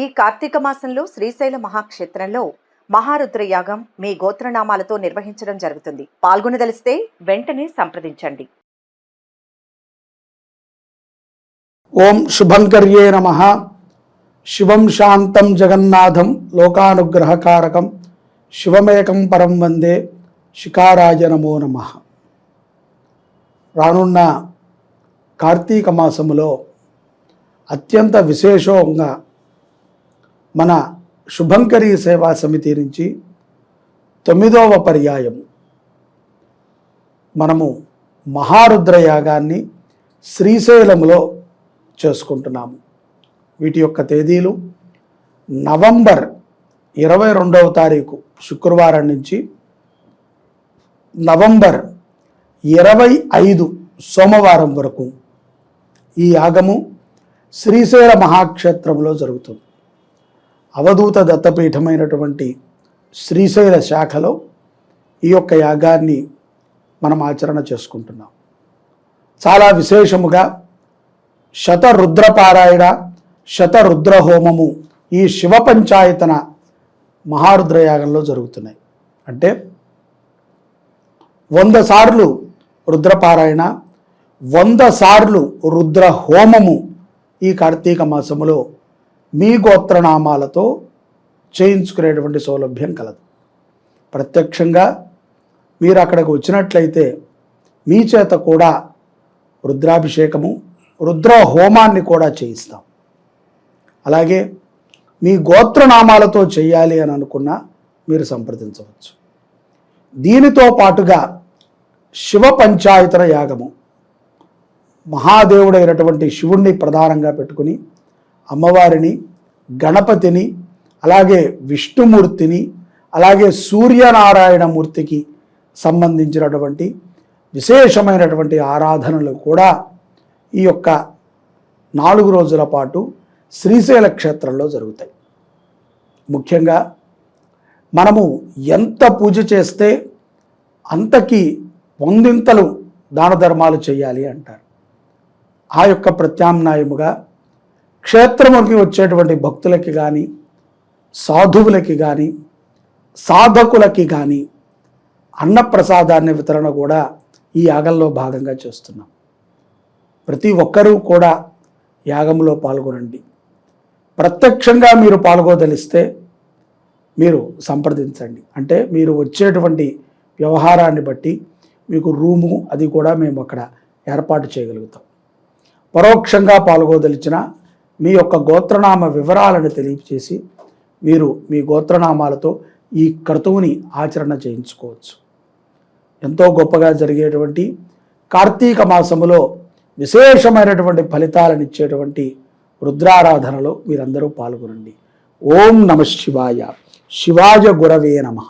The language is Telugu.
ఈ కార్తీక మాసంలో శ్రీశైల మహాక్షేత్రంలో మహారుద్ర యాగం మీ గోత్రనామాలతో నిర్వహించడం జరుగుతుంది. పాల్గొనదలిస్తే వెంటనే సంప్రదించండి. ఓం శుభంకర్యే నమ. శివం శాంతం జగన్నాథం లోకానుగ్రహకారకం. శివమేకం పరం వందే శిఖారాజ నమో నమ. రానున్న కార్తీక మాసములో అత్యంత విశేషంగా మన శుభంకరి సేవా సమితి నుంచి తొమ్మిదవ పర్యాయం మనము మహారుద్ర యాగాన్ని శ్రీశైలంలో చేసుకుంటున్నాము. వీటి యొక్క తేదీలు నవంబర్ ఇరవై రెండవ తారీఖు శుక్రవారం నుంచి నవంబర్ ఇరవై ఐదు సోమవారం వరకు ఈ యాగము శ్రీశైల మహాక్షేత్రంలో జరుగుతుంది. అవధూత దత్తపీఠమైనటువంటి శ్రీశైల శాఖలో ఈ యొక్క యాగాన్ని మనం ఆచరణ చేసుకుంటున్నాం. చాలా విశేషముగా శతరుద్రపారాయణ శతరుద్ర హోమము ఈ శివ పంచాయతన మహారుద్ర యాగంలో జరుగుతున్నాయి. అంటే వంద సార్లు రుద్రపారాయణ వంద సార్లు రుద్ర హోమము ఈ కార్తీక మాసములో మీ గోత్రనామాలతో చేయించుకునేటువంటి సౌలభ్యం కలదు. ప్రత్యక్షంగా మీరు అక్కడికి వచ్చినట్లయితే మీ చేత కూడా రుద్రాభిషేకము రుద్ర హోమాన్ని కూడా చేయిస్తాం. అలాగే మీ గోత్రనామాలతో చేయాలి అని అనుకున్నా మీరు సంప్రదించవచ్చు. దీనితో పాటుగా శివ పంచాయతన యాగము మహాదేవుడైనటువంటి శివుణ్ణి ప్రధానంగా పెట్టుకుని అమ్మవారిని గణపతిని అలాగే విష్ణుమూర్తిని అలాగే సూర్యనారాయణ మూర్తికి సంబంధించినటువంటి విశేషమైనటువంటి ఆరాధనలు కూడా ఈ యొక్క నాలుగు రోజుల పాటు శ్రీశైల క్షేత్రంలో జరుగుతాయి. ముఖ్యంగా మనము ఎంత పూజ చేస్తే అంతకి వందింతలు దాన ధర్మాలు చేయాలి అంటారు. ఆ యొక్క ప్రత్యామ్నాయముగా క్షేత్రముకి వచ్చేటువంటి భక్తులకి కానీ సాధువులకి కానీ సాధకులకి కానీ అన్నప్రసాదాన్ని వితరణ కూడా ఈ యాగంలో భాగంగా చేస్తున్నాం. ప్రతి ఒక్కరూ కూడా యాగంలో పాల్గొనండి. ప్రత్యక్షంగా మీరు పాల్గొదలిస్తే మీరు సంప్రదించండి. అంటే మీరు వచ్చేటువంటి వ్యవహారాన్ని బట్టి మీకు రూము అది కూడా మేము అక్కడ ఏర్పాటు చేయగలుగుతాం. పరోక్షంగా పాల్గొదలిచిన మీ యొక్క గోత్రనామ వివరాలను తెలియచేసి మీరు మీ గోత్రనామాలతో ఈ క్రతువుని ఆచరణ చేయించుకోవచ్చు. ఎంతో గొప్పగా జరిగేటువంటి కార్తీక మాసములో విశేషమైనటువంటి ఫలితాలను ఇచ్చేటువంటి రుద్రారాధనలో మీరందరూ పాల్గొనండి. ఓం నమ శివాయ. శివాయ గురవే నమః.